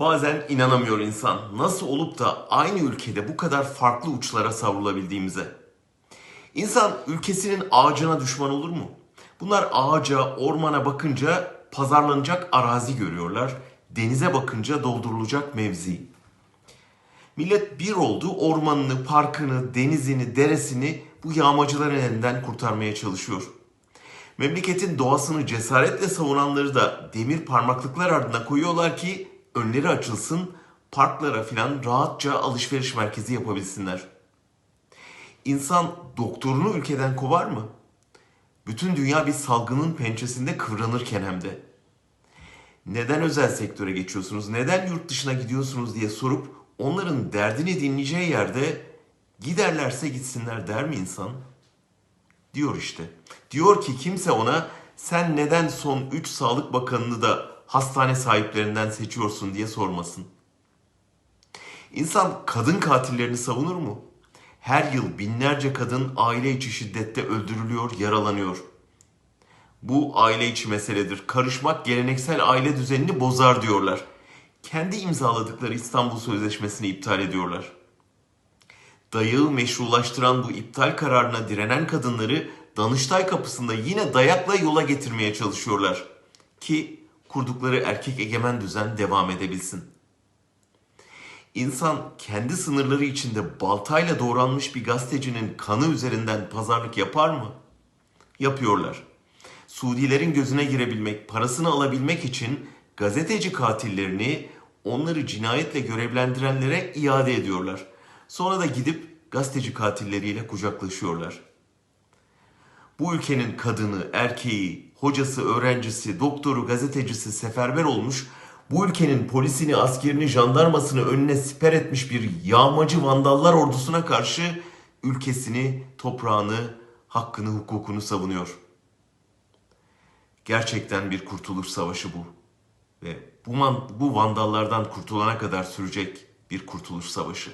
Bazen inanamıyor insan nasıl olup da aynı ülkede bu kadar farklı uçlara savrulabildiğimize. İnsan ülkesinin ağacına düşman olur mu? Bunlar ağaca, ormana bakınca pazarlanacak arazi görüyorlar. Denize bakınca doldurulacak mevzi. Millet bir oldu ormanını, parkını, denizini, deresini bu yağmacıların elinden kurtarmaya çalışıyor. Memleketin doğasını cesaretle savunanları da demir parmaklıklar ardına koyuyorlar ki önleri açılsın, parklara filan rahatça alışveriş merkezi yapabilsinler. İnsan doktorunu ülkeden kovar mı? Bütün dünya bir salgının pençesinde kıvranırken hem de. Neden özel sektöre geçiyorsunuz, neden yurt dışına gidiyorsunuz diye sorup onların derdini dinleyeceği yerde giderlerse gitsinler der mi insan? Diyor işte. Diyor ki kimse ona sen neden son 3 sağlık bakanını da hastane sahiplerinden seçiyorsun diye sormasın. İnsan kadın katillerini savunur mu? Her yıl binlerce kadın aile içi şiddette öldürülüyor, yaralanıyor. Bu aile içi meseledir. Karışmak geleneksel aile düzenini bozar diyorlar. Kendi imzaladıkları İstanbul Sözleşmesi'ni iptal ediyorlar. Dayağı meşrulaştıran bu iptal kararına direnen kadınları Danıştay kapısında yine dayakla yola getirmeye çalışıyorlar. Ki kurdukları erkek egemen düzen devam edebilsin. İnsan kendi sınırları içinde baltayla doğranmış bir gazetecinin kanı üzerinden pazarlık yapar mı? Yapıyorlar. Suudilerin gözüne girebilmek, parasını alabilmek için gazeteci katillerini onları cinayetle görevlendirenlere iade ediyorlar. Sonra da gidip gazeteci katilleriyle kucaklaşıyorlar. Bu ülkenin kadını, erkeği, hocası, öğrencisi, doktoru, gazetecisi seferber olmuş, bu ülkenin polisini, askerini, jandarmasını önüne siper etmiş bir yağmacı vandallar ordusuna karşı ülkesini, toprağını, hakkını, hukukunu savunuyor. Gerçekten bir kurtuluş savaşı bu. Ve bu, man- bu vandallardan kurtulana kadar sürecek bir kurtuluş savaşı.